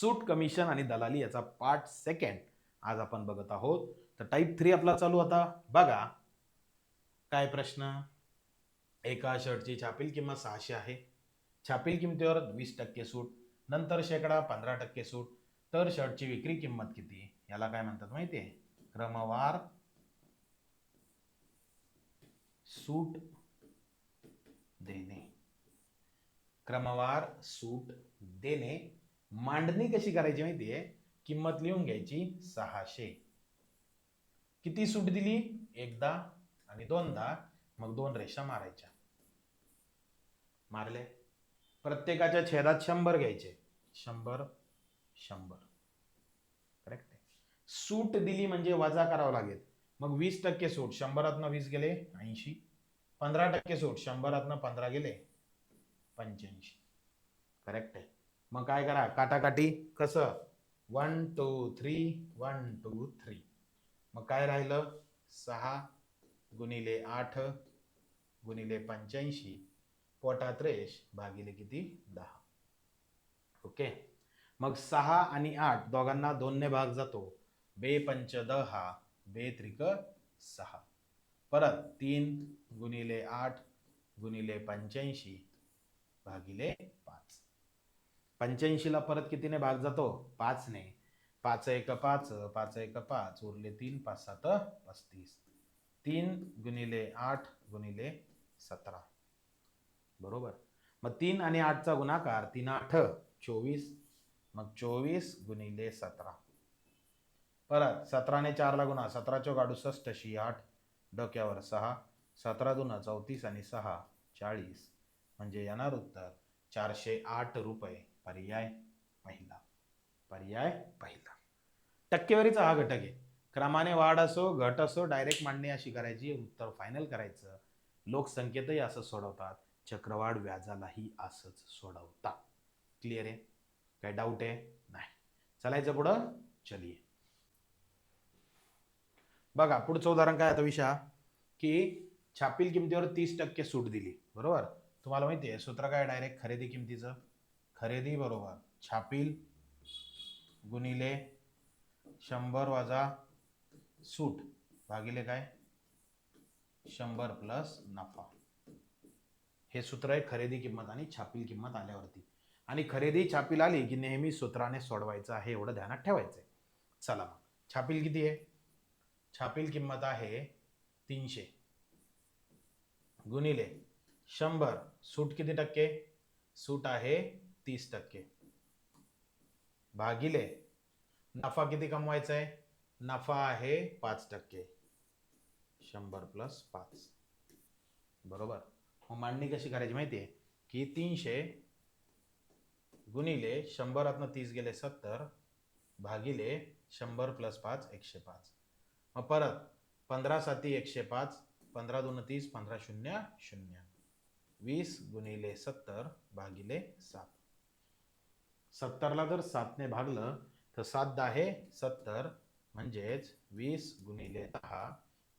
सूट commission आणि दलाली याचा पार्ट सेकंड आज आपण बघत आहोत. तर टाईप थ्री आपला चालू होता बघा. काय प्रश्न? एका शर्टची छापील किंमत सहाशे आहे. छापील किमतीवर वीस टक्के सूट नंतर शेकडा पंधरा टक्के सूट तर शर्टची विक्री किंमत किती? याला काय म्हणतात माहिती आहे क्रमवार सूट देणे. क्रमवार सूट देणे. मांडणी कशी करायची माहितीये? किंमत लिहून घ्यायची सहाशे. किती सूट दिली? एकदा आणि दोनदा. मग दोन रेषा मारायच्या. मारले. प्रत्येकाच्या छेदात शंभर घ्यायचे. शंभर शंभर. करेक्ट आहे. सूट दिली म्हणजे वजा करावं लागेल. मग वीस टक्के सूट. शंभरातनं वीस गेले ऐंशी. पंधरा टक्के सूट. शंभरातनं पंधरा गेले पंच्याऐंशी. करेक्ट आहे. मग काय करा? काटाकाटी? कसं? One two three one two three मग काय राहिलं? सहा गुणिले आठ गुणिले पंच्याऐंशी. पोटात रेश भागिले किती? दहा. ओके? मग सहा आणि आठ दोघांना दोनने भाग जातो. बे पंच दहा बे त्रिक सहा. परत तीन गुणिले आठ गुणिले पंच्याऐंशी भागिले पंच्याऐंशीला परत कितीने भाग जातो? पाचने. पाच एक पाच पाच एक पाच उरले तीन पाच सात पस्तीस. तीन गुणिले आठ गुणिले सतरा. बरोबर? मग तीन आणि आठचा गुणाकार तीन आठ चोवीस. मग चोवीस गुणिले सतरा. परत सतराने चारला गुणा सतरा चौक अडुसष्ट शी आठ. डोक्यावर सहा. सतरा दुना चौतीस आणि सहा चाळीस. म्हणजे येणार उत्तर चारशे आठ रुपये. पर्याय पहिला. पर्याय पहिला. टक्केवारीचा हा घटक आहे. क्रमाने वाढ असो घट असो डायरेक्ट मांडणी अशी करायची उत्तर फायनल करायचं. लोकसंख्येतही असं सोडवतात. चक्रवाढ व्याजालाही असंच सोडवतात. क्लिअर आहे? काय डाऊट आहे? नाही. चालायचं पुढं? चलिये बघा पुढचं उदाहरण काय आता विषय की छापील किमतीवर तीस टक्के सूट दिली. बरोबर? तुम्हाला माहिती आहे सूत्र काय डायरेक्ट खरेदी किमतीचं. खरेदी बरोबर. छापील गुणिले शंभर वजा सूट भागिले काय? शंभर प्लस नफा. हे सूत्र आहे खरेदी किंमत आणि छापील किंमत आल्यावरती. आणि खरेदी छापील आली की नेहमी सूत्राने सोडवायचं आहे एवढं ध्यानात ठेवायचं आहे चला मग. छापील किती आहे? छापील किंमत आहे तीनशे. गुणिले शंभर. सूट किती टक्के? सूट आहे तीस टक्के. भागिले नफा किती कमवायचा आहे नफा आहे पाच टक्के. शंभर प्लस पाच. बरोबर? मग मांडणी कशी करायची माहिती आहे की तीनशे गुणिले शंभरातनं तीस गेले सत्तर भागिले शंभर प्लस पाच एकशे पाच. मग परत पंधरा साती एकशे पाच पंधरा दोन तीस पंधरा शून्य शून्य. वीस गुणिले सत्तर भागिले सात. सत्तरला जर सातने भागलं तर सात दहा सत्तर म्हणजेच वीस गुणिले दहा.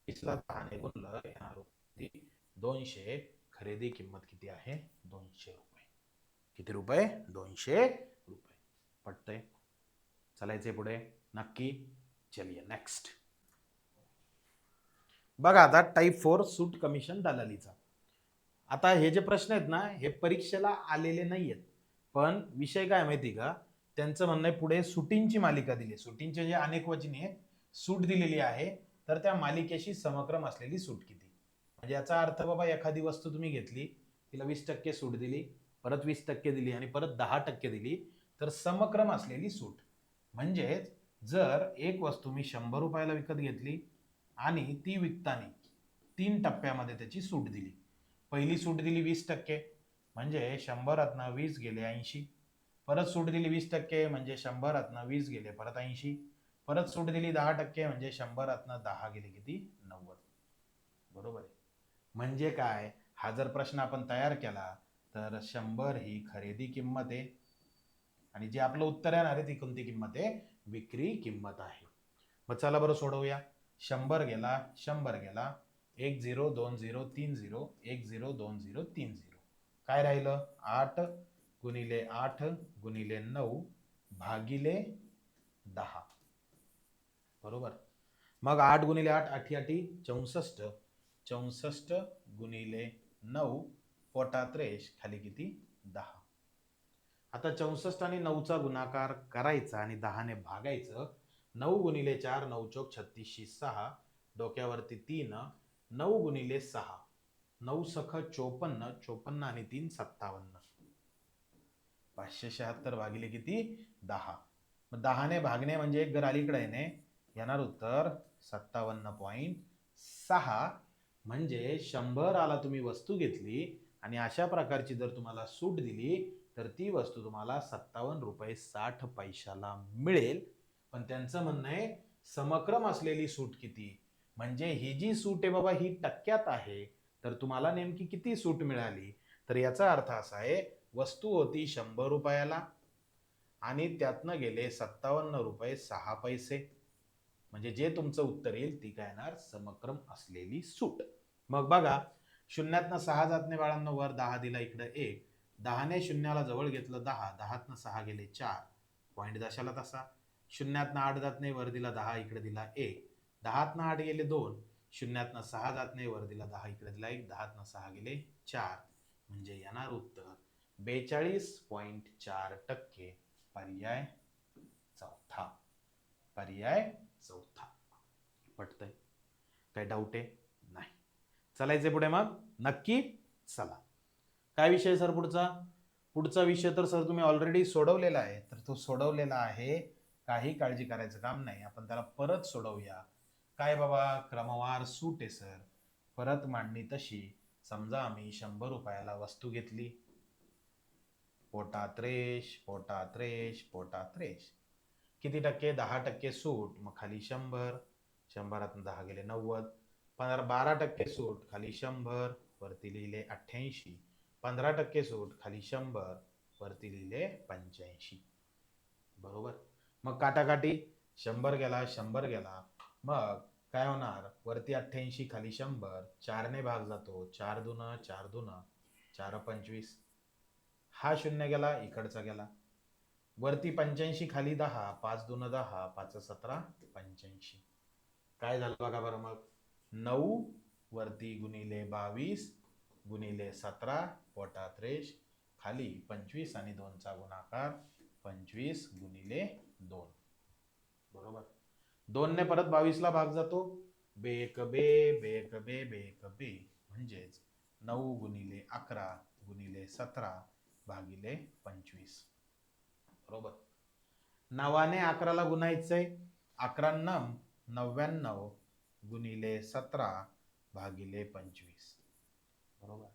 वीसला दहाने गुणलं येणार होती दोनशे. खरेदी किंमत किती आहे? दोनशे रुपये. किती रुपये? दोनशे रुपये. पटतंय? चालायचे पुढे? नक्की? चलिये नेक्स्ट बघा आता टाईप फोर सूट कमिशन दलालीचा. आता हे जे प्रश्न आहेत ना हे परीक्षेला आलेले नाही आहेत पण विषय काय माहिती का? त्यांचं म्हणणं आहे पुढे सुटींची मालिका दिली सुटींचे जे अनेक वचने सूट दिलेली आहे. तर त्या मालिकेशी समक्रम असलेली सूट किती? म्हणजे याचा अर्थ बाबा एखादी वस्तू तुम्ही घेतली तिला वीस टक्के सूट दिली परत वीस टक्के दिली आणि परत दहा टक्के दिली तर समक्रम असलेली सूट. म्हणजेच जर एक वस्तू मी शंभर रुपयाला विकत घेतली आणि ती विकताना तीन टप्प्यामध्ये त्याची सूट दिली. पहिली सूट दिली वीस टक्के म्हणजे शंभरातनं वीस गेले ऐंशी. परत सूट दिली वीस टक्के म्हणजे शंभरातनं वीस गेले परत ऐंशी. परत सूट दिली दहा टक्के म्हणजे शंभरातनं दहा गेले किती? नव्वद. बरोबर आहे. म्हणजे काय? हा जर प्रश्न आपण तयार केला तर शंभर ही खरेदी किंमत आहे. आणि जे आपलं उत्तर येणार आहे ती कोणती किंमत आहे. विक्री किंमत आहे. मग चला बरं सोडवूया. शंभर गेला शंभर गेला. एक झिरो दोन झिरो तीन झिरो एक झिरो दोन झिरो तीन झिरो. काय राहिलं? आठ गुणिले आठ गुणिले नऊ भागिले दहा. बरोबर? मग आठ गुणिले आठ आठी आठी चौसष्ट. चौसष्ट गुणिले नऊ पोटात्रेश खाली किती? दहा. आता चौसष्ट आणि नऊचा गुणाकार करायचा आणि दहाने भागायचं नऊ गुणिले चार नऊ चौक छत्तीसशे सहा डोक्यावरती तीन नऊ गुणिले सहा. नऊ सख चोपन्न चोपन्न आणि तीन सत्तावन्न. पाचशे शहात्तर भागिले किती? दहा. मग दहाने भागणे म्हणजे एक घर अलीकडे येणे येणार उत्तर सत्तावन्न पॉईंट सहा. म्हणजे शंभर आला तुम्ही वस्तू घेतली आणि अशा प्रकारची जर तुम्हाला सूट दिली तर ती वस्तू तुम्हाला सत्तावन्न रुपये साठ पैशाला मिळेल. पण त्यांचं म्हणणं आहे समक्रम असलेली सूट किती? म्हणजे ही जी सूट आहे बाबा ही टक्क्यात आहे. तर तुम्हाला नेमकी किती सूट मिळाली? तर याचा अर्थ असा आहे वस्तू होती शंभर रुपयाला आणि त्यातनं गेले सत्तावन्न रुपये सहा पैसे. म्हणजे जे तुमचं उत्तर येईल ती काय येणार? समक्रम असलेली सूट. मग बघा शून्यातनं सहा जातने बाळांना वर दहा दिला इकडं एक. दहाने शून्याला जवळ घेतलं दहा दहातनं सहा गेले चार. पॉईंट दशाला तसा. शून्यातनं आठ जात नाही वर दिला दहा इकडे दिला एक. दहातनं आठ गेले दोन. शून्यातनं सहा जात नाही वर दिला दहा इकडे दिला एक दहातनं सहा गेले चार. म्हणजे येणार उत्तर बेचाळीस पॉईंट चार टक्के. पर्याय चौथा. पर्याय चौथा. पटतंय? काही डाऊट आहे? नाही. चलायचे पुढे मग? नक्की चला. काय विषय सर पुढचा? पुढचा विषय तर सर तुम्ही ऑलरेडी सोडवलेला आहे. तर तो सोडवलेला आहे काही काळजी करायचं काम नाही. आपण त्याला परत सोडवूया. काय बाबा क्रमवार सूट आहे सर. परत मांडणी तशी. समजा आम्ही शंभर रुपयाला वस्तू घेतली. पोटात्रेश पोटात्रेश पोटात्रेश किती टक्के? दहा टक्के सूट. मग खाली शंभर. शंभरात दहा गेले नव्वद. पंधरा बारा टक्के सूट. खाली शंभर. वरती लिहिले अठ्ठ्याऐंशी. पंधरा टक्के सूट. खाली शंभर. वरती लिहिले पंच्याऐंशी. बरोबर? मग काटाकाटी. शंभर गेला शंभर गेला. मग काय होणार? वरती अठ्ठ्याऐंशी खाली शंभर चारने भाग जातो चार दुन चार दुन चार पंचवीस. हा शून्य गेला इकडचा गेला. वरती पंच्याऐंशी खाली दहा पाच दोन दहा पाच सतरा पंच्याऐंशी. काय झालं बघा बरं मग. नऊ वरती गुणिले बावीस गुणिले सतरा पोटात रेश खाली पंचवीस आणि दोनचा गुणाकार पंचवीस गुणिले दोन. बरोबर? दोनने परत बावीसला भाग जातो. बेक बे बेक बे बेक बे. म्हणजेच नऊ गुणिले अकरा गुणिले सतरा भागिले पंचवीस. बरोबर. नवाने अकराला गुणायचंय. अकरा नम नव्याण्णव गुणिले सतरा भागिले पंचवीस. बरोबर.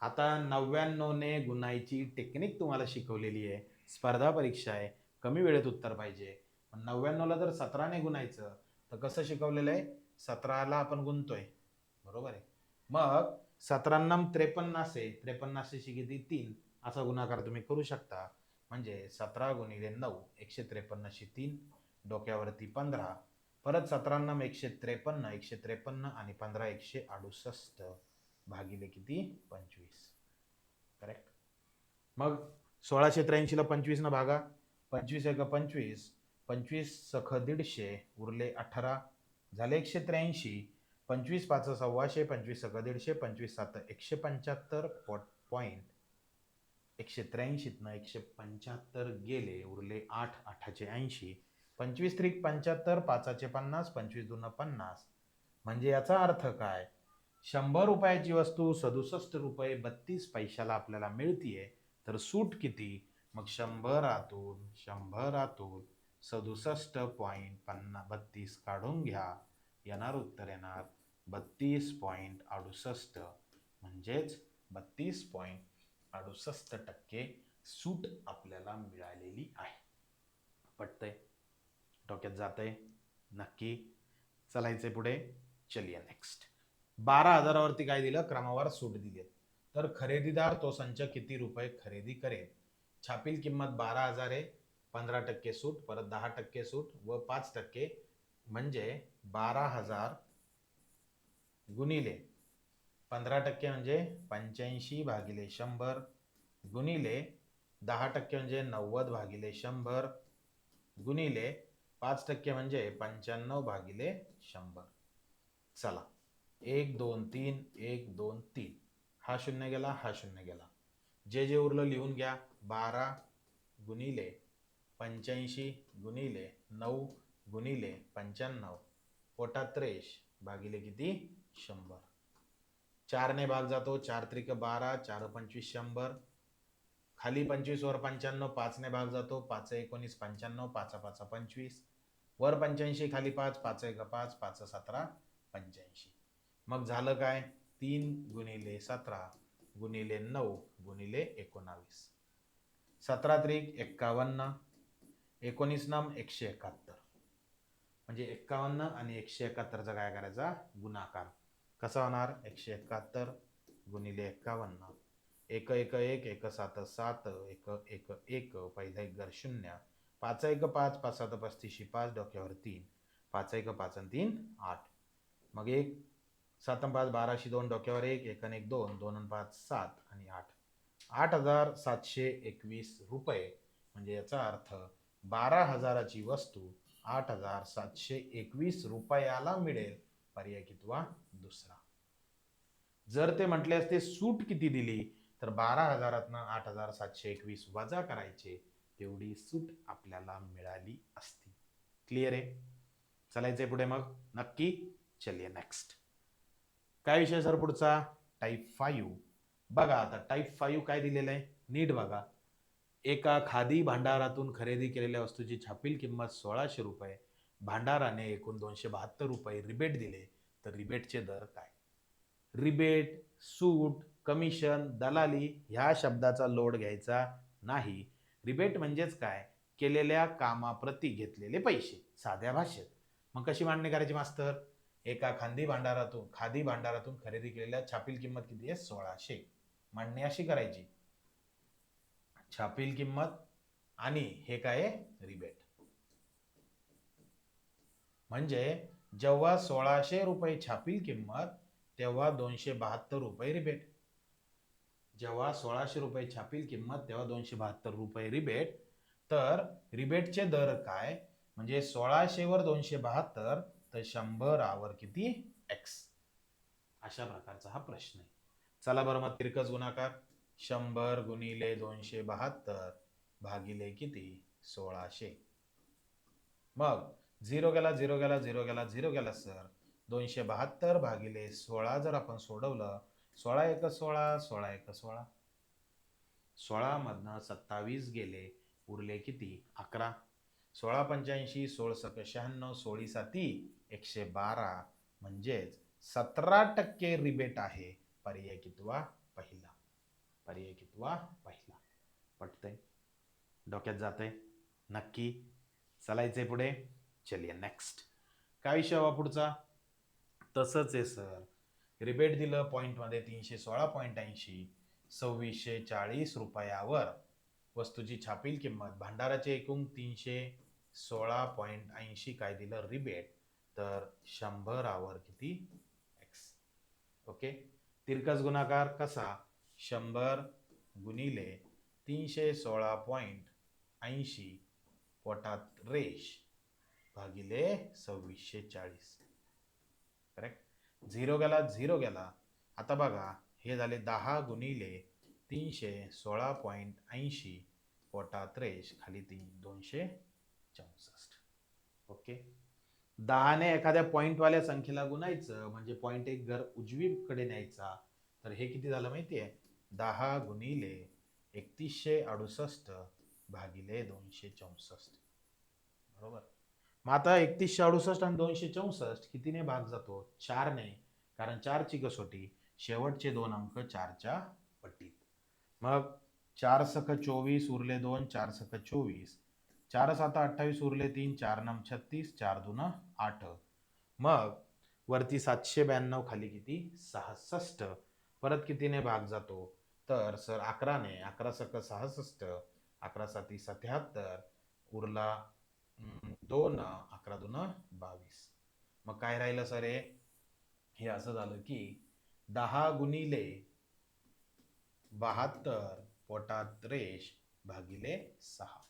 आता नव्याण्णवने गुणायची टेक्निक तुम्हाला शिकवलेली आहे. स्पर्धा परीक्षा आहे. कमी वेळेत उत्तर पाहिजे. पण नव्याण्णवला जर सतराने गुणायचं तर कसं शिकवलेलं आहे? सतराला आपण गुणतोय. बरोबर आहे? मग सतरांना त्रेपन्नासे त्रेपन्नासेशी किती? तीन. असा गुणाकार तुम्ही करू शकता. म्हणजे सतरा गुणिले नऊ एकशे त्रेपन्नशे तीन. डोक्यावरती पंधरा. परत सतरांना एकशे त्रेपन्न एकशे त्रेपन्न आणि पंधरा एकशे अडुसष्ट भागिले किती? पंचवीस. करेक्ट मग सोळाशे त्र्याऐंशीला पंचवीसनं भागा. पंचवीस एक पंचवीस. पंचवीस सख दीडशे उरले अठरा. झाले एकशे त्र्याऐंशी. पंचवीस पाच सव्वाशे पंचवीस सख दीडशे पंचवीस सात एकशे पंच्याहत्तर. पॉट पॉईंट एकशे त्र्याऐंशीतनं एकशे पंच्याहत्तर गेले उरले आठ आठाचे ऐंशी. पंचवीस त्रिक पंच्याहत्तर पाचाचे पन्नास पंचवीस दोन पन्नास. म्हणजे याचा अर्थ काय? शंभर रुपयाची वस्तू सदुसष्ट रुपये बत्तीस पैशाला आपल्याला मिळतीये. तर सूट किती? मग शंभरातून शंभरातून. सदुसष्ट पॉईंट पन्ना बत्तीस काढून घ्या. येणार उत्तर येणार बत्तीस पॉईंट अडुसष्ट. म्हणजेच बत्तीस पॉईंट अडुसष्ट टक्के सूट आपल्याला मिळालेली आहे. पटतंय? डोक्यात जातंय? नक्की? चलायचे पुढे? चलिया नेक्स्ट बारा हजारावरती काय दिलं? क्रमवार सूट दिली तर खरेदीदार तो संच किती रुपये खरेदी करेल? छापील किंमत बारा हजार आहे. पंधरा टक्के सूट परत दहा टक्के सूट व पाच टक्के म्हणजे बारा हजार गुणिले. पंधरा टक्के म्हणजे पंच्याऐंशी भागिले शंभर गुणिले दहा टक्के म्हणजे नव्वद भागिले शंभर गुणिले पाच टक्के म्हणजे पंच्याण्णव भागिले शंभर. चला एक दोन तीन एक दोन तीन. हा शून्य गेला हा शून्य गेला. जे जे उरलं लिहून घ्या बारा गुणिले पंच्याऐंशी गुणिले नऊ गुणिले पंच्याण्णव पोटात त्रेश भागिले किती? शंभर. चारने भाग जातो चार त्रिक बारा चार पंचवीस शंभर. खाली पंचवीस वर पंच्याण्णव पाचने भाग जातो पाच एकोणीस पंच्याण्णव पाच पाच पंचवीस. वर पंच्याऐंशी खाली पाच पाच एक पाच पाच सतरा पंच्याऐंशी. मग झालं काय? तीन गुणिले सतरा गुणिले नऊ गुणिले एकोणावीस. सतरा त्रिक एक्कावन्न एकोणीस नम एकशे एकाहत्तर. म्हणजे एक्कावन्न आणि एकशे एकाहत्तरचा काय करायचा? गुणाकार. कसा होणार? एकशे एकाहत्तर गुणिले एक्कावन्न. एक एक एक एक सात सात एक एक एक पहिला एक घर शून्य. पाच एक पाच पाच सात पस्तीसशी पाच डोक्यावर तीन. पाच एक पाच आणि तीन आठ. मग एक सात पाच बाराशे दोन डोक्यावर एक एक आणि एक दोन दोन आणि पाच सात आणि आठ. आठ हजार सातशे एकवीस रुपये. म्हणजे याचा अर्थ बारा हजाराची वस्तू आठ हजार सातशे एकवीस रुपयाला मिळेल. पर्याय कितवा? दुसरा. जर ते म्हटले असते सूट किती दिली तर बारा हजारातनं आठ हजार सातशे एकवीस वजा करायचे तेवढी सूट आपल्याला मिळाली असती. क्लिअर आहे? चालायचंय पुढे मग? नक्की? चलिए नेक्स्ट काय विषय सर पुढचा? टाईप फाईव्ह बघा आता टाईप फाईव्ह काय दिलेलं आहे? नीट बघा. एका खादी भांडारातून खरेदी केलेल्या वस्तूची छापील किंमत सोळाशे रुपये. भांडाराने एकूण दोनशे बहात्तर रुपये रिबेट दिले. तर रिबेटचे दर काय? रिबेट सूट कमिशन दलाली ह्या शब्दाचा लोड घ्यायचा नाही. रिबेट म्हणजेच काय? केलेल्या कामाप्रती घेतलेले पैसे. साध्या भाषेत मग कशी मांडणी करायची मास्तर? एका खांदी भांडारातून खादी भांडारातून खरेदी केलेल्या छापील किंमत किती आहे? सोळाशे. मांडणी अशी करायची. छापील किंमत आणि हे काय आहे? रिबेट. म्हणजे जेव्हा सोळाशे रुपये छापील किंमत तेव्हा दोनशे बहात्तर रुपये रिबेट. जेव्हा सोळाशे रुपये छापील किंमत तेव्हा दोनशे बहात्तर रुपये रिबेट. तर रिबेटचे दर काय? म्हणजे सोळाशेवर दोनशे बहात्तर तर शंभरावर किती? एक्स अशा प्रकारचा हा प्रश्न आहे. चला बरं मग तिरकस गुणाकार. शंभर गुणिले दोनशे बहात्तर भागिले किती? सोळाशे. मग झिरो गेला झिरो गेला झिरो गेला झिरो गेला सर. दोनशे बहात्तर भागिले सोळा जर आपण सोडवलं सोळा एक सोळा सोळा एक सोळा. सोळामधनं सत्तावीस गेले उरले किती? अकरा. सोळा पंच्याऐंशी सोळ सक शहाण्णव सोळी साती एकशे बारा. म्हणजेच सतरा टक्के रिबेट आहे. पर्याय कितवा? पहिला. पर्याय कितवा पहिला. पटतंय? डोक्यात जातंय? नक्की? चालायचंय पुढे? चलिए नेक्स्ट काय विषय हवा पुढचा? तसंच आहे सर. रिबेट दिलं पॉईंटमध्ये तीनशे सोळा पॉईंट ऐंशी. सव्वीसशे चाळीस रुपयावर. वस्तूची छापील किंमत. भांडाराचे एकूण तीनशे सोळा पॉईंट ऐंशी काय दिलं? रिबेट. तर शंभरावर किती? एक्स ओके तिरकस गुणाकार कसा? शंभर गुणिले तीनशे सोळा पॉईंट ऐंशी पोटात रेश भागिले सव्वीसशे चाळीस. करेक्ट झिरो गेला झिरो गेला. आता बघा हे झाले दहा गुणिले तीनशे सोळा पॉईंट ऐंशी पोटात रेश खाली तीन दोनशे चौसष्ट. ओके दहाने एखाद्या पॉईंटवाल्या संख्येला गुणायचं म्हणजे पॉईंट एक घर उजवीकडे न्यायचा तर हे किती झालं माहिती आहे दहा गुणिले एकतीसशे अडुसष्ट भागिले दोनशे चौसष्ट. बरोबर? मग आता एकतीसशे अडुसष्ट आणि दोनशे चौसष्ट कितीने भाग जातो? चारने. कारण चारची कसोटी शेवटचे दोन अंक चारच्या पट्टीत. मग चार सख चोवीस उरले दोन चार सख चोवीस. चार सात अठ्ठावीस उरले तीन चार नम छत्तीस चार दोन आठ. मग वरती सातशे ब्याण्णव खाली किती? सहासष्ट. परत कितीने भाग जातो? तर सर अकराने अकरा सक सहासष्ट अकरा साती सत्याहत्तर उरला दोन अकरा दोन बावीस. मग काय राहिलं सर हे? हे असं झालं की दहा गुणिले बहात्तर पोटात रेश भागिले सहा.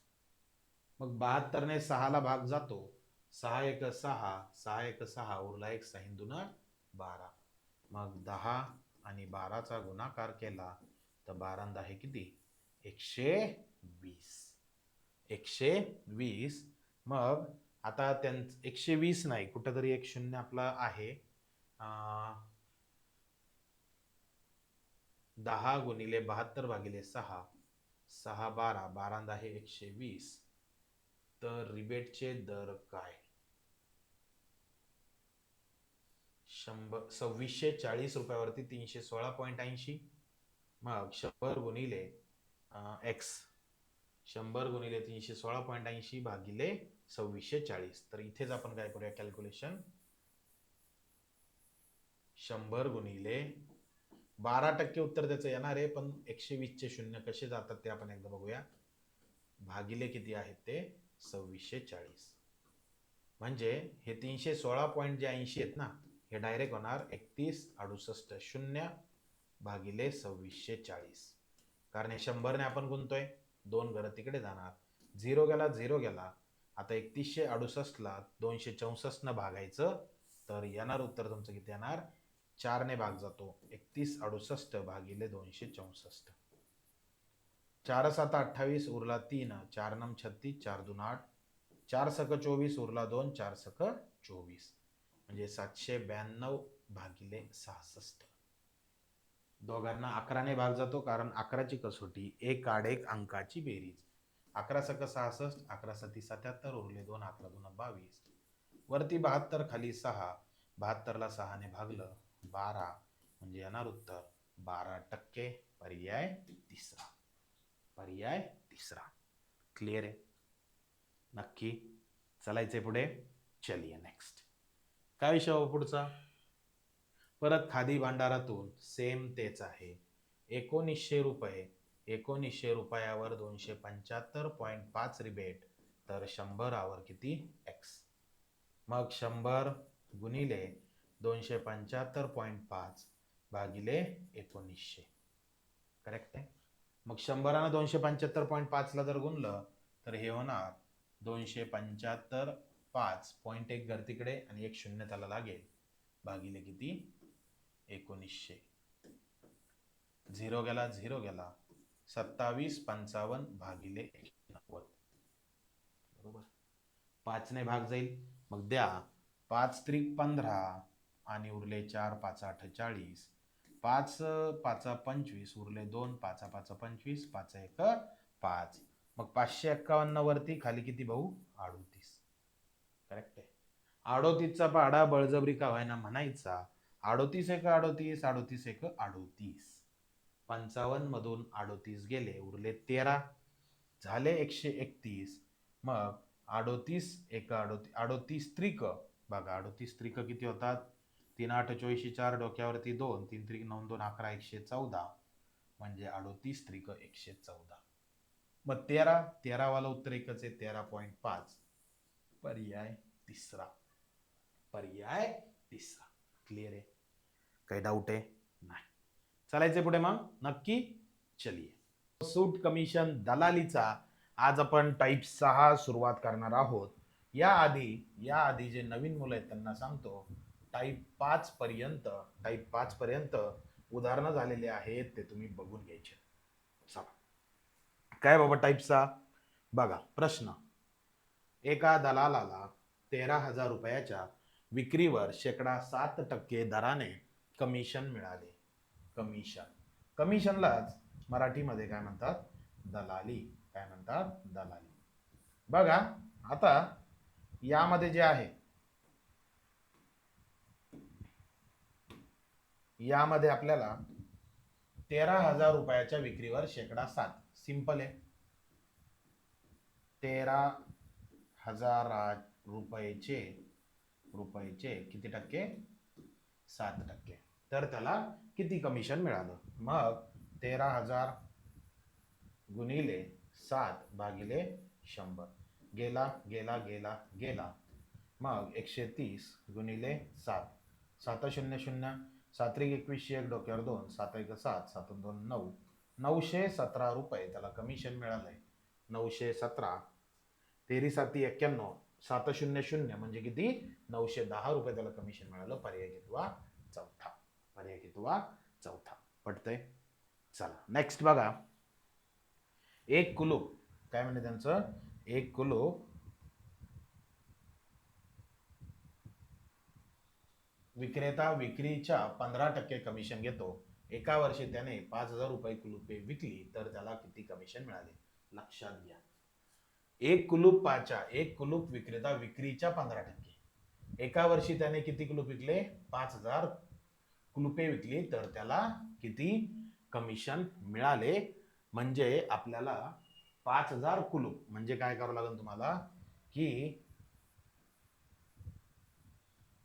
मग बहात्तरने सहाला भाग जातो. सहा एक सहा सहा एक सहा उरला एक सहा बारा. मग दहा आणि बाराचा गुणाकार केला. तर बारा दहा किती? एकशे वीस. एकशे वीस. मग आता त्यां एकशे वीस नाही कुठंतरी एक शून्य आपला आहे. दहा गुणिले बहात्तर भागिले सहा. सहा बारा. बारा दहा एकशे वीस. तर रिबेटचे दर काय? शंभर सव्वीसशे चाळीस रुपयावरती तीनशे सोळा पॉईंट ऐंशी. मग शंभर गुणिले एक्स शंभर गुणिले तीनशे सोळा पॉईंट ऐंशी भागिले सव्वीसशे चाळीस. तर इथेच आपण काय करूया कॅल्क्युलेशन शंभर गुणिले बारा टक्के उत्तर त्याचं येणार आहे पण एकशे वीसचे शून्य कसे जातात ते आपण एकदा बघूया. भागिले किती आहेत ते? सव्वीसशे चाळीस. म्हणजे हे तीनशे सोळा पॉईंट जे ऐंशी आहेत ना हे डायरेक्ट होणार एकतीस अडुसष्ट शून्य भागिले सव्वीसशे चाळीस. कारण हे शंभरने आपण गुंतोय दोन घरं तिकडे जाणार. झिरो गेला झिरो गेला. आता एकतीसशे अडुसष्टला दोनशे चौसष्टनं भागायचं तर येणार उत्तर तुमचं किती येणार? चारने भाग जातो. एकतीस अडुसष्ट भागिले दोनशे चौसष्ट. चार सात अठ्ठावीस उरला तीन चार नम छत्तीस चार दोन आठ. चार सक चोवीस उरला दोन चार सक चोवीस. म्हणजे सातशे ब्याण्णव भागिले सहासष्ट. दोघांना अकराने भाग जातो कारण अकराची कसोटी एक आड एक अंकाची बेरीज. अकरा सक सहासष्ट अकरा सती सत्याहत्तर उरले दोन अकरा दोन बावीस. वरती बहात्तर खाली सहा. बहात्तरला सहाने भागलं बारा म्हणजे येणार उत्तर. बारा टक्के पर्याय तिसरा. पर्याय तिसरा. क्लिअर आहे? नक्की. चलायचे पुढे. चलिये नेक्स्ट काय विषय हो पुढचा? परत खादी भांडारातून सेम तेच आहे. एकोणीसशे रुपये एकोणीसशे रुपयावर दोनशे पंच्याहत्तर पॉईंट पाच रिबेट तर शंभरावर किती? एक्स मग शंभर गुणिले दोनशे पंच्याहत्तर पॉईंट पाच भागिले एकोणीसशे. करेक्ट आहे? मग शंभरानं दोनशे पंच्याहत्तर पॉईंट पाचला जर गुणलं तर हे होणार दोनशे पंच्याहत्तर पाच पॉईंट एक घर तिकडे आणि एक शून्य त्याला लागेल. भागिले किती? एकोणीसशे. झिरो गेला झिरो गेला. सत्तावीस पंचावन्न भागिले नव्वद. बरोबर? पाचने भाग जाईल. मग द्या. पाच त्रिक पंधरा आणि उरले चार पाच अठ्ठेचाळीस पाच पाचा पंचवीस उरले दोन पाचा पाच पंचवीस पाच एक पाच. मग पाचशे एक्कावन्न वरती खाली किती भाऊ? अडोतीस. करेक्ट आहे. अडोतीसचा पाडा बळजबरी का व्हायना म्हणायचा. अडोतीस एक अडोतीस अडोतीस एक अडोतीस. पंचावन्न मधून अडोतीस गेले उरले तेरा. झाले एकशे एकतीस. मग अडोतीस एक अडोती अडोतीस त्रिक. बघा अडोतीस त्रिक किती होतात? तीन आठ चोवीसशे चार डोक्यावरती दोन तीन त्रिक नऊ दोन अकरा एकशे चौदा. म्हणजे अडोतीस त्रिक एकशे चौदा. मग तेरा तेरावाला उत्तर एकच आहे तेरा पॉईंट पाच. पर्याय तिसरा. पर्याय तिसरा. क्लिअर आहे. काही डाऊट आहे? नाही. चालायचे पुढे मग? नक्की? चलिये सूट कमिशन दलालीचा आज आपण टाईप सहा सुरुवात करणार आहोत. या आधी या आधी जे नवीन मुलं आहेत त्यांना सांगतो टाईप पाच पर्यंत टाईप पाच पर्यंत उदाहरणं झालेले आहेत ते तुम्ही बघून घ्यायचे. चला. काय बाबा टाईप सहा? बघा प्रश्न. एका दलालाला तेरा हजार रुपयाच्या विक्रीवर शेकडा सात टक्के दराने कमिशन मिळाले. कमिशन कमिशनलाच मराठीमध्ये काय म्हणतात? दलाली. काय म्हणतात? दलाली. बघा आता यामध्ये जे आहे यामध्ये आपल्याला तेरा हजार रुपयाच्या विक्रीवर शेकडा सात. सिंपल आहे. तेरा हजार रुपयेचे रुपयेचे किती टक्के? सात टक्के. तर त्याला किती कमिशन मिळालं? मग तेरा हजार गुणिले सात भागिले शंभर. गेला गेला गेला गेला. मग एकशे तीस गुणिले सात. सात शून्य शून्य. सात्रिक एकवीसशे एक डोक्यावर दोन. सात एक सात सात दोन नऊ. नऊशे सतरा रुपये त्याला कमिशन मिळालंय. नऊशे सतरा. तेरी साती एक्क्याण्णव सात शून्य शून्य म्हणजे किती? नऊशे दहा रुपये त्याला कमिशन मिळालं. पर्याय कितवा चौथा. पर्याय कितवा चौथा. पटतंय? चला. नेक्स्ट बघा. एक कुलूप. काय म्हणते त्यांचं? एक कुलूप. विक्रेता विक्रीच्या पंधरा टक्के कमिशन घेतो. एका वर्षी त्याने पाच हजार रुपये कुलुपे विकली तर त्याला किती कमिशन मिळाले? लक्षात घ्या. एक कुलूप पाच्या एक कुलूप विक्रेता विक्रीच्या पंधरा टक्के. एका वर्षी त्याने किती कुलूप विकले? पाच हजार कुलूपे विकली तर त्याला किती कमिशन मिळाले? म्हणजे आपल्याला पाच हजार कुलूप. म्हणजे काय करावं लागेल तुम्हाला? की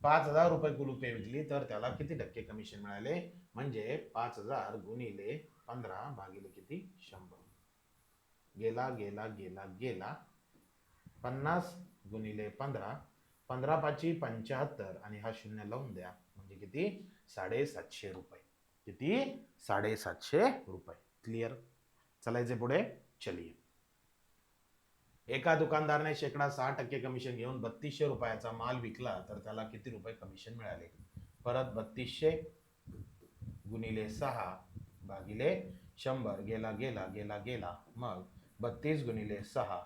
पाच हजार रुपये कुलूपे विकली तर त्याला किती टक्के कमिशन मिळाले? म्हणजे पाच हजार गुणिले पंधरा भागिले किती? शंभर. गेला गेला गेला गेला. पन्नास गुणिले पंधरा. पंधरा पाची पंच्याहत्तर आणि हा शून्य लावून द्या. म्हणजे किती? साडेसातशे रुपये. किती? साडेसातशे रुपये. क्लिअर चालायचे पुढे? चलिये एका दुकानदाराने शेकडा सहा टक्के कमिशन घेऊन बत्तीसशे रुपयाचा माल विकला तर त्याला किती रुपये कमिशन मिळाले? परत बत्तीसशे गुणिले सहा भागिले शंभर. गेला गेला गेला गेला. मग बत्तीस गुणिले सहा.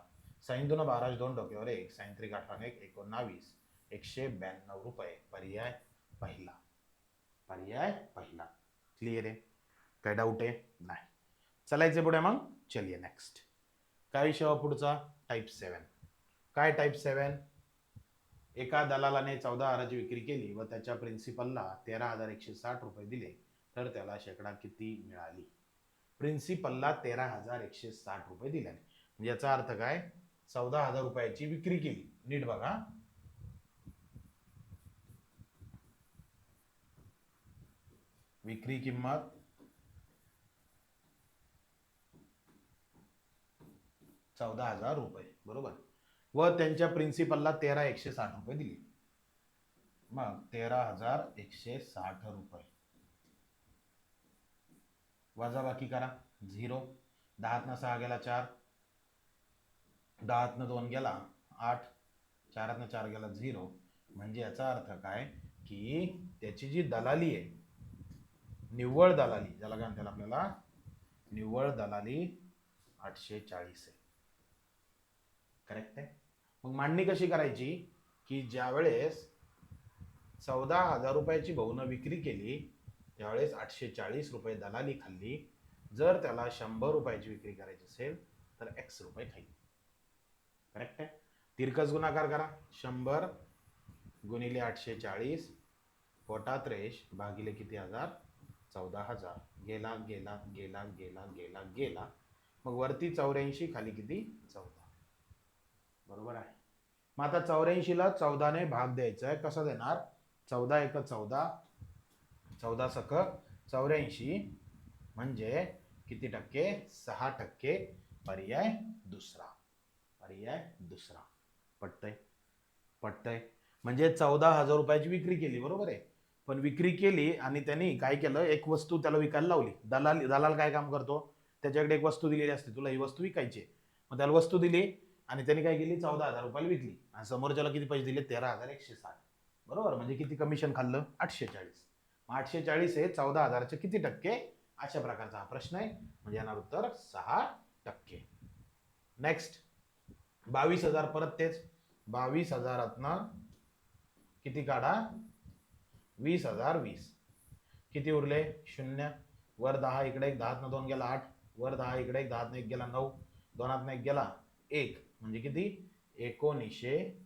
साईन दोन बारा दोन डोक्यावर एक साईन त्रिक अठरा एक एकोणावीस. एकशे ब्याण्णव रुपये. पर्याय पहिला. पर्याय पहिला. क्लिअर आहे? काय डाऊट आहे? नाही. चलायचे पुढे मग? चलिये नेक्स्ट काय विषय पुढचा? टाईप सेवन काय टाईप सेवन एका दलालाने चौदा हजाराची विक्री केली व त्याच्या प्रिन्सिपलला तेरा हजार एकशे साठ रुपये दिले. तर त्याला शेकडा किती मिळाली? प्रिन्सिपलला तेरा हजार एकशे साठ रुपये दिले. म्हणजे याचा अर्थ काय? चौदा हजार रुपयाची विक्री केली. नीट बघा. विक्री किंमत चौदा हजार रुपये. बरोबर? व त्यांच्या प्रिन्सिपलला तेरा एकशे साठ रुपये दिले. मग तेरा हजार एकशे साठ रुपये. वजाबाकी करा. झिरो. दहातनं सहा गेला चार. दहातनं दोन गेला आठ. चारातनं चार गेला झिरो. म्हणजे याचा अर्थ काय? की त्याची जी दलाली आहे निव्वळ दलाली ज्याला काय म्हणतात आपल्याला? निव्वळ दलाली आठशे चाळीस आहे. करेक्ट आहे? मग मांडणी कशी करायची? की ज्यावेळेस चौदा हजार रुपयाची बहुनं विक्री केली त्यावेळेस आठशे चाळीस रुपये दलाली खाल्ली. जर त्याला शंभर रुपयाची विक्री करायची असेल तर एक्स रुपये खाईल करेक्ट आहे? तिरकस गुणाकार करा. शंभर गुणिले आठशे चाळीस पोटात रेश भागिले किती हजार? चौदा हजार. गेला गेला गेला गेला गेला गेला. मग वरती चौऱ्याऐंशी खाली किती? चौदा. बरोबर आहे. मग आता चौऱ्याऐंशीला चौदाने भाग द्यायचा आहे. कसा देणार? चौदा एक चौदा. चौदा सक चौऱ्याऐंशी म्हणजे किती टक्के? सहा टक्के पर्याय दुसरा. पर्याय दुसरा. पटतंय? पटतंय. म्हणजे चौदा हजार रुपयाची विक्री केली बरोबर आहे? पण विक्री केली आणि त्यांनी काय केलं? एक वस्तू त्याला विकायला लावली. दलाल दलाल काय काम करतो? त्याच्याकडे एक वस्तू दिलेली असते. तुला ही वस्तू विकायची आहे. मग त्याला वस्तू दिली आणि त्यांनी काय केली? चौदा हजार रुपयाला विकली. आणि समोरच्याला किती पैसे दिले? तेरा हजार एकशे साठ. बरोबर? म्हणजे किती कमिशन खाल्लं? आठशे चाळीस आठशे चाळीस हे चौदा हजारचे किती टक्के? अशा प्रकारचा हा प्रश्न आहे. म्हणजे येणार उत्तर सहा टक्के. नेक्स्ट बावीस हजार परत तेच. बावीस हजारातनं किती काढा? वीस हजार वीस. किती उरले? शून्य. वर दहा इकडे एक दहातनं दोन गेला आठ. वर दहा इकडे एक दहातनं एक गेला नऊ. दोनातनं एक गेला एक. म्हणजे किती? एकोणीसशे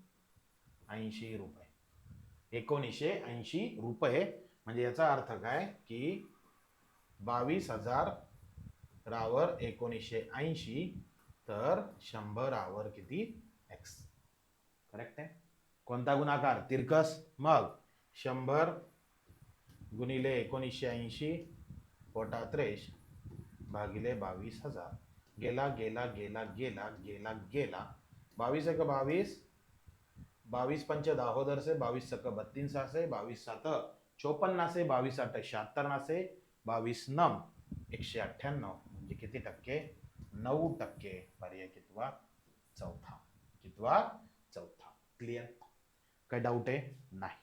ऐंशी रुपये. एकोणीसशे ऐंशी रुपये म्हणजे याचा अर्थ काय की बावीस हजार रावर एकोणीसशे ऐंशी तर शंभरावर किती? एक्स करेक्ट आहे? कोणता गुणाकार? तिरकस. मग शंभर गुणिले एकोणीसशे ऐंशी पोटात त्रेश भागिले बावीस हजार. गेला गेला गेला गेला गेला गेला. बावीस एक बावीस. बावीस पंच दाहोदर से बावीस सक बत्तीस से बावीस सात चोपन्न से बावीस आठ शहात्तर से बावीस नम एकशे अठ्ठ्याण्णव. म्हणजे किती टक्के? नऊ टक्के पर्याय कितवा? चौथा. कितवा? चौथा. क्लिअर काय डाऊट आहे? नाही.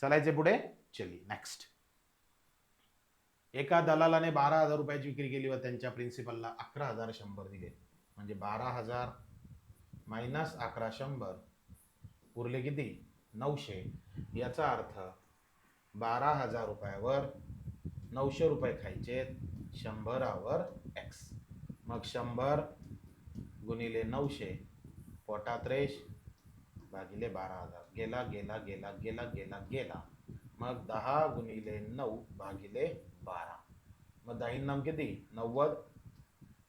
चलायचे पुढे चली नेक्स्ट एका दलालाने बारा हजार रुपयाची विक्री केली व त्यांच्या प्रिन्सिपलला अकरा हजार शंभर दिले. म्हणजे बारा हजार मायनस अकरा शंभर. उरले किती? नऊशे. याचा अर्थ बारा हजार रुपयावर नऊशे रुपये खायचे शंभरावर एक्स मग शंभर गुणिले नऊशे पोटात रेश भागिले बारा हजार गेला गेला गेला गेला गेला गेला. मग दहा गुणिले नऊ भागिले बारा. मग दाहीन नाम किती? नव्वद.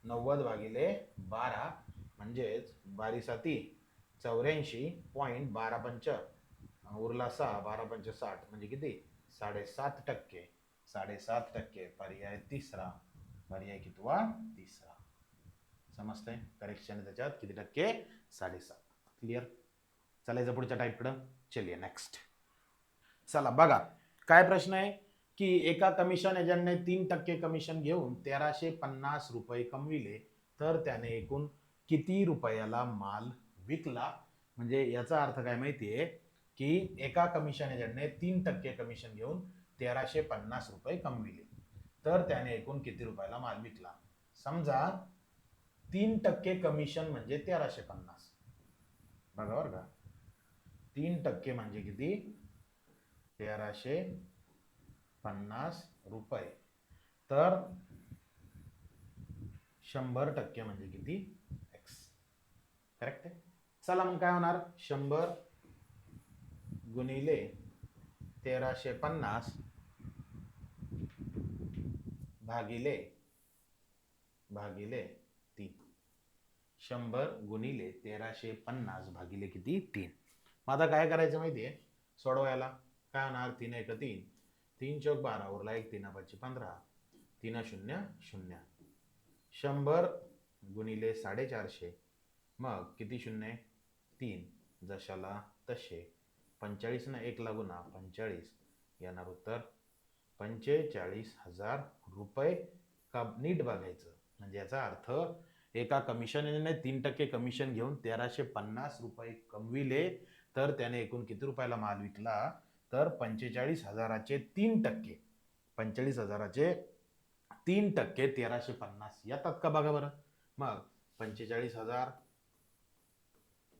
नव्वद भागिले बारा म्हणजेच बारीसाती चौऱ्याऐंशी पॉईंट बारा पंच उरला सहा बारा पंच साठ म्हणजे किती? साडेसात टक्के साडेसात टक्के पर्याय तिसरा पर्याय कितवा? तिसरा. समजतंय? करेक्शन त्याच्यात. किती टक्के? साडेसात. क्लिअर चालायचं पुढच्या टाईपकडं चलिये नेक्स्ट चला बघा. काय प्रश्न आहे? की एका कमिशन एजंटने तीन टक्के कमिशन घेऊन तेराशे पन्नास रुपये कमविले तर त्याने एकूण किती रुपयाला माल विकला? म्हणजे याचा अर्थ काय माहिती आहे की एका कमिशन एजंटने तीन टक्के कमिशन घेऊन तेराशे पन्नास रुपये कमविले. तर त्याने एकूण किती रुपयाला माल विकला? समजा तीन टक्के कमिशन म्हणजे तेराशे पन्नास. बघा बरं का? तीन टक्के म्हणजे किती? तेराशे पन्नास रुपये. तर शंभर टक्के म्हणजे किती? एक्स करेक्ट आहे? चला मग काय होणार? शंभर गुणिले तेराशे पन्नास भागिले भागिले तीन. शंभर गुणिले तेराशे पन्नास भागिले किती? तीन. मग आता काय करायचं माहिती आहे? सोडवायला. काय होणार? तीन एक तीन. तीन चौक बारा उरला एक तीन पाचशे पंधरा. तीन शून्य शून्य. शंभर गुणिले साडेचारशे. मग किती शून्य? तीन. जशाला तसे पंचेचाळीस ना एक लागुना पंचेचाळीस. येणार उत्तर पंचेचाळीस हजार रुपये का नीट बघायचं. म्हणजे याचा अर्थ एका कमिशनने तीन टक्के कमिशन घेऊन तेराशे पन्नास रुपये कमविले तर त्याने एकूण किती रुपयाला माल विकला? तर पंचेचाळीस हजाराचे तीन टक्के. पंचेचाळीस हजाराचे तीन टक्के तेराशे पन्नास येतात का बघा बरं? मग पंचेचाळीस हजार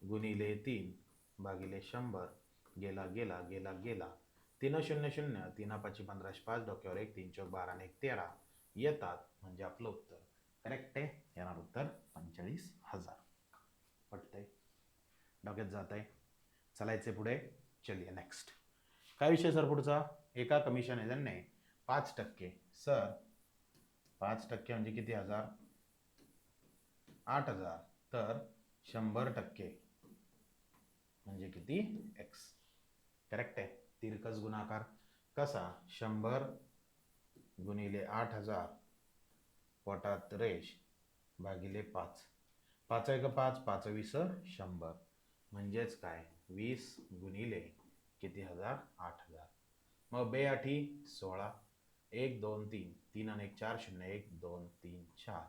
गुणिले तीन भागिले शंभर गेला गेला गेला गेला. तीन शून्य शून्य तीन पाचशे पंधराशे पाच डोक्यावर एक तीन चौक बारा आणि एक तेरा. येतात म्हणजे आपलं उत्तर. करेक्ट आहे? येणार उत्तर पंचेचाळीस हजार. पटतंय? डोक्यात जात आहे चालायचे पुढे? चलिये नेक्स्ट काय विषय सर पुढचा? एका कमिशन एजंटने पाच टक्के. सर पाच टक्के म्हणजे किती हजार? आठ हजार. तर शंभर टक्के. म्हणजे किती? एक्स करेक्ट आहे. तिरकस गुणाकार कसा? शंभर गुणिले आठ हजार पोटात रेश भागिले पाच. पाच एक पाच? पाच वीस शंभर. म्हणजेच काय? वीस गुणिले किती हजार? आठ हजार. मग बे आठी सोळा. एक दोन तीन. तीन आणि एक चार शून्य. एक दोन तीन चार.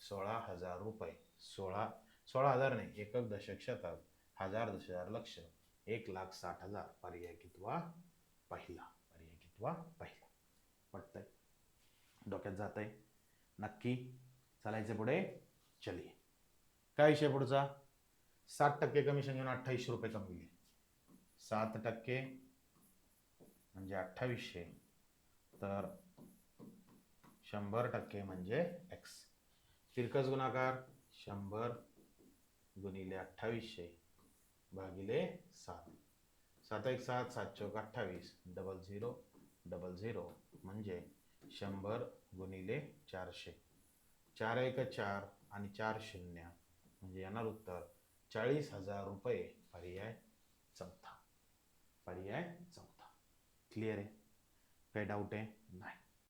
सोळा हजार रुपये. सोळा सोळा हजार नाही. एकक दशक शतक. हजार दश हजार लक्ष. एक लाख साठ हजार पर्याय कितवा पहिला पर्याय कितवा पहिला. पटतंय? डोक्यात जात आहे नक्की चालायचं पुढे चलिये. काय विषय पुढचा? सात टक्के कमिशन घेऊन अठ्ठावीसशे रुपये कमविले सात टक्के म्हणजे अठ्ठावीसशे. तर शंभर टक्के म्हणजे एक्स तिरकस गुणाकार शंभर गुणिले अठ्ठावीसशे. भागिले सात. सात एक सात सात चौक अठ्ठावीस. Double zero double zero. म्हणजे शंभर गुणिले चारशे. चार एक चार आणि चार शून्य. म्हणजे येणार उत्तर चाळीस हजार रुपये. पर्याय चौथा. पर्याय चौथा. क्लिअर आहे? काही डाऊट आहे? नाही.